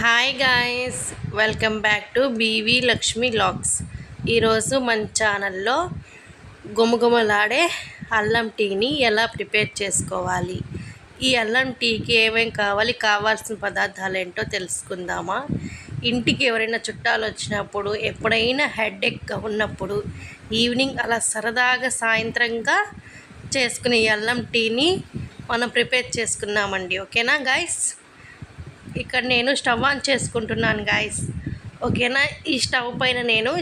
Hi guys welcome back to BV Lakshmi locks ఈరోజు మన ఛానల్లో గుమగుమలాడే అల్లం టీని ఎలా ప్రిపేర్ చేసుకోవాలి? ఈ అల్లం టీకి ఏమేమి కావాలి? కావాల్సిన పదార్థాలు ఏంటో తెలుసుకుందామా? ఇంటికి ఎవరైనా చుట్టాలు వచ్చినప్పుడు ఎప్పుడైనా హెడ్ఎక్గా ఉన్నప్పుడు ఈవినింగ్ అలా సరదాగా సాయంత్రంగా చేసుకునే అల్లం టీని మనం ప్రిపేర్ చేసుకున్నామండి. ఓకేనా గాయస్ ఇక్కడ నేను స్టవ్ ఆన్ చేసుకుంటున్నాను గాయస్ ఓకేనా? ఈ స్టవ్ పైన నేను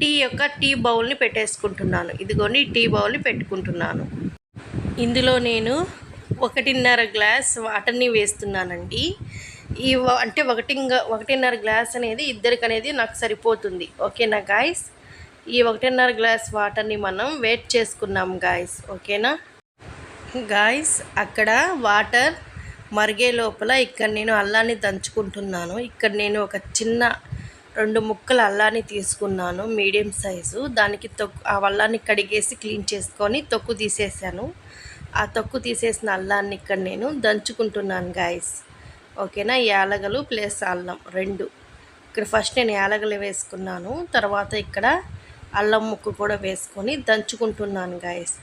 టీ యొక్క టీ బౌల్ని పెట్టేసుకుంటున్నాను. ఇదిగోని టీ బౌల్ని పెట్టుకుంటున్నాను. ఇందులో నేను ఒకటిన్నర గ్లాస్ వాటర్ని వేస్తున్నానండి. ఈ అంటే ఒకటి ఒకటిన్నర గ్లాస్ అనేది ఇద్దరికి అనేది నాకు సరిపోతుంది. ఓకేనా గాయస్ ఈ ఒకటిన్నర గ్లాస్ వాటర్ని మనం వెయిట్ చేసుకున్నాం గాయస్ ఓకేనా? గాయస్ అక్కడ వాటర్ మరిగే లోపల ఇక్కడ నేను అల్లాన్ని దంచుకుంటున్నాను. ఇక్కడ నేను ఒక చిన్న రెండు ముక్కల అల్లాన్ని తీసుకున్నాను మీడియం సైజు. దానికి తొక్కు ఆ అల్లాన్ని కడిగేసి క్లీన్ చేసుకొని తొక్కు తీసేసాను. ఆ తొక్కు తీసేసిన అల్లాన్ని ఇక్కడ నేను దంచుకుంటున్నాను గాయస్ ఓకేనా? యాలగలు ప్లస్ అల్లం రెండు. ఇక్కడ ఫస్ట్ నేను యాలగలు వేసుకున్నాను. తర్వాత ఇక్కడ అల్లం ముక్కు కూడా వేసుకొని దంచుకుంటున్నాను గాయస్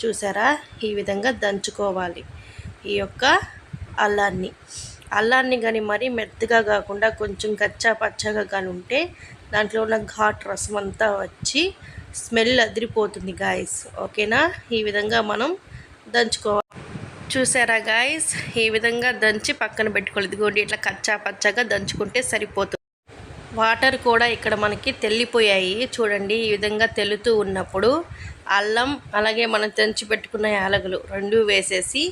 చూసారా? ఈ విధంగా దంచుకోవాలి. ఈ యొక్క అల్లాన్ని. అల్లాన్ని కానీ మరీ మెత్తగా కాకుండా కొంచెం కచ్చా పచ్చగా కానీ ఉంటే దాంట్లో ఉన్న ఘాట్ రసం అంతా వచ్చి స్మెల్ అదిరిపోతుంది గాయస్. ఓకేనా? ఈ విధంగా మనం దంచుకోవాలి. చూసారా గాయస్? ఈ విధంగా దంచి పక్కన పెట్టుకోవాలి. ఇదిగోండి ఇట్లా కచ్చా పచ్చగా దంచుకుంటే సరిపోతుంది. వాటర్ కూడా ఇక్కడ మనకి తెల్లిపోయాయి. చూడండి ఈ విధంగా తెలుతూ ఉన్నప్పుడు అల్లం అలాగే మనం తెంచి పెట్టుకున్న యాలకులు రెండు వేసేసి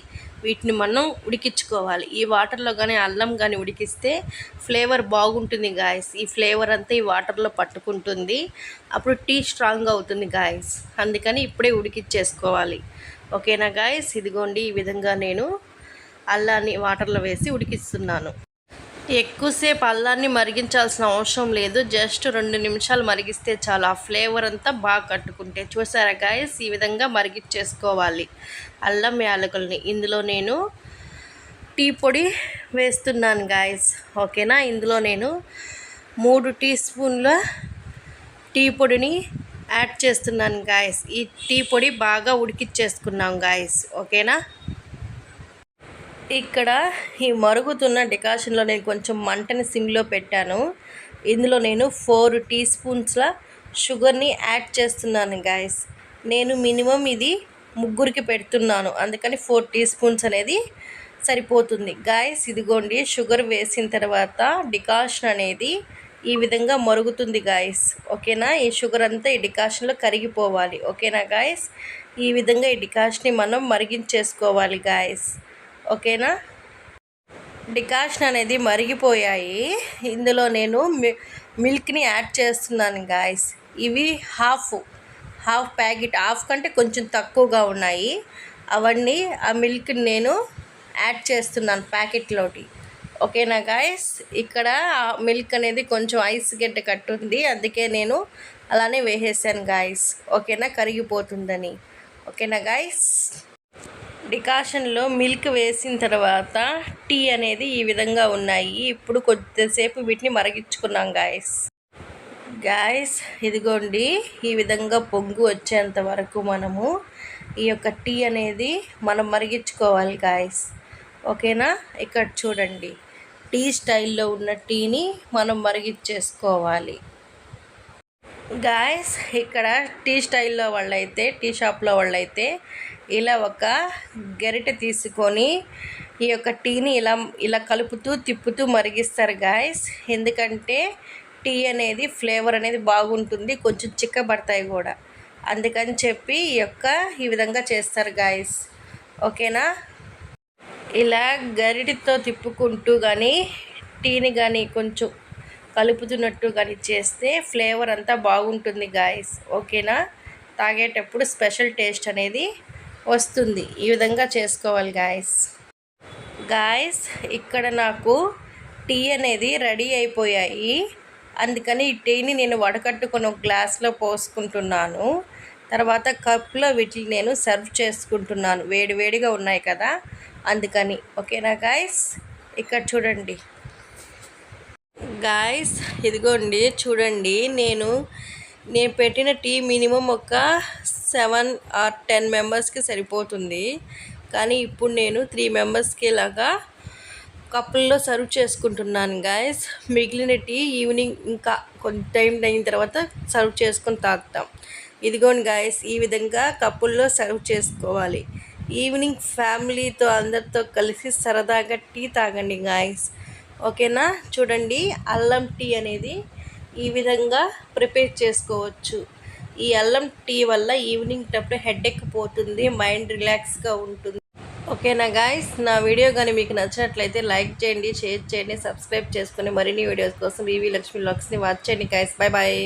వీటిని మనం ఉడికించుకోవాలి. ఈ వాటర్లో కానీ అల్లం కానీ ఉడికిస్తే ఫ్లేవర్ బాగుంటుంది గాయస్. ఈ ఫ్లేవర్ అంతా ఈ వాటర్లో పట్టుకుంటుంది. అప్పుడు టీ స్ట్రాంగ్ అవుతుంది గాయస్. అందుకని ఇప్పుడే ఉడికిచ్చేసుకోవాలి. ఓకేనా గాయస్? ఇదిగోండి ఈ విధంగా నేను అల్లాన్ని వాటర్లో వేసి ఉడికిస్తున్నాను. ఎక్కువసేపు అల్లాన్ని మరిగించాల్సిన అవసరం లేదు. జస్ట్ రెండు నిమిషాలు మరిగిస్తే చాలు. ఆ ఫ్లేవర్ అంతా బాగా కట్టుకుంటే చూసారా గాయస్ ఈ విధంగా మరిగిచ్చేసుకోవాలి అల్లం యాలకుల్ని. ఇందులో నేను టీ పొడి వేస్తున్నాను గాయస్ ఓకేనా? ఇందులో నేను మూడు టీ స్పూన్ల టీ పొడిని యాడ్ చేస్తున్నాను గాయస్ ఈ టీ పొడి బాగా ఉడికిచ్చేసుకున్నాం గాయస్ ఓకేనా? ఇక్కడ ఈ మరుగుతున్న డికాషన్లో నేను కొంచెం మంటని సిమ్లో పెట్టాను. ఇందులో నేను ఫోర్ టీ స్పూన్స్ల షుగర్ని యాడ్ చేస్తున్నాను గాయస్ నేను మినిమం ఇది ముగ్గురికి పెడుతున్నాను. అందుకని ఫోర్ టీ స్పూన్స్ అనేది సరిపోతుంది. గాయస్ ఇదిగోండి షుగర్ వేసిన తర్వాత డికాషన్ అనేది ఈ విధంగా మరుగుతుంది గాయస్ ఓకేనా? ఈ షుగర్ అంతా ఈ డికాషన్లో కరిగిపోవాలి. ఓకేనా గాయస్ ఈ విధంగా ఈ డికాషన్ని మనం మరిగించేసుకోవాలి గాయస్ ఓకేనా? డికాషన్ అనేది మరిగిపోయాయి. ఇందులో నేను మి మిల్క్ని యాడ్ చేస్తున్నాను గాయస్. ఇవి హాఫ్ హాఫ్ ప్యాకెట్ హాఫ్ కంటే కొంచెం తక్కువగా ఉన్నాయి. అవన్నీ ఆ మిల్క్ని నేను యాడ్ చేస్తున్నాను ప్యాకెట్లోటి. ఓకేనా గాయస్? ఇక్కడ మిల్క్ అనేది కొంచెం ఐస్ గడ్డ కట్టుంది. అందుకే నేను అలానే వేసేసాను గాయస్. ఓకేనా? కరిగిపోతుందని. ఓకేనా గాయస్? డికాషన్లో మిల్క్ వేసిన తర్వాత టీ అనేది ఈ విధంగా ఉన్నాయి. ఇప్పుడు కొద్దిసేపు వీటిని మరగించుకున్నాం గాయస్ గాయస్ ఇదిగోండి ఈ విధంగా పొంగు వచ్చేంత వరకు మనము ఈ యొక్క టీ అనేది మనం మరిగించుకోవాలి గాయస్ ఓకేనా? ఇక్కడ చూడండి. టీ స్టైల్లో ఉన్న టీని మనం మరిగించేసుకోవాలి. గాయస్ ఇక్కడ టీ స్టైల్లో వాళ్ళైతే టీ షాప్లో వాళ్ళైతే ఇలా ఒక గరిటె తీసుకొని ఈ యొక్క టీని ఇలా ఇలా కలుపుతూ తిప్పుతూ మరిగిస్తారు గాయస్ ఎందుకంటే టీ అనేది ఫ్లేవర్ అనేది బాగుంటుంది కొంచెం చిక్కబడతాయి కూడా. అందుకని చెప్పి ఈ యొక్క ఈ విధంగా చేస్తారు గాయస్ ఓకేనా? ఇలా గరిటితో తిప్పుకుంటూ కానీ టీని కానీ కొంచెం కలుపుతున్నట్టు కానీ చేస్తే ఫ్లేవర్ అంతా బాగుంటుంది గాయస్ ఓకేనా? తాగేటప్పుడు స్పెషల్ టేస్ట్ అనేది వస్తుంది. ఈ విధంగా చేసుకోవాలి గాయస్ గాయస్ ఇక్కడ నాకు టీ అనేది రెడీ అయిపోయాయి. అందుకని ఈ టీని నేను వడకట్టుకొని ఒక గ్లాస్లో పోసుకుంటున్నాను. తర్వాత కప్లో వీటిని నేను సర్వ్ చేసుకుంటున్నాను. వేడివేడిగా ఉన్నాయి కదా. అందుకని ఓకేనా గాయస్ ఇక్కడ చూడండి. గాయస్ ఇదిగోండి చూడండి. నేను నేను పెట్టిన టీ మినిమం ఒక సెవెన్ ఆర్ టెన్ మెంబర్స్కి సరిపోతుంది. కానీ ఇప్పుడు నేను త్రీ మెంబర్స్కి లాగా కప్పుల్లో సర్వ్ చేసుకుంటున్నాను గాయస్. మిగిలిన టీ ఈవినింగ్ ఇంకా కొంత టైం అయిన తర్వాత సర్వ్ చేసుకొని తాగుతాం. ఇదిగోండి గాయస్ ఈ విధంగా కప్పుల్లో సర్వ్ చేసుకోవాలి. ఈవినింగ్ ఫ్యామిలీతో అందరితో కలిసి సరదాగా టీ తాగండి గాయస్. ఓకేనా? చూడండి అల్లం టీ అనేది ఈ విధంగా ప్రిపేర్ చేసుకోవచ్చు. ఈ అల్లం టీ వల్ల ఈవినింగ్ టప్పుడు హెడ్ పోతుంది మైండ్ రిలాక్స్గా ఉంటుంది. ఓకేనా గాయస్? నా వీడియో కానీ మీకు నచ్చినట్లయితే లైక్ చేయండి షేర్ చేయండి సబ్స్క్రైబ్ చేసుకొని మరిన్ని వీడియోస్ కోసం వివి లక్ష్మీ లాక్స్ని వాచ్ చేయండి గాయస్. Bye bye.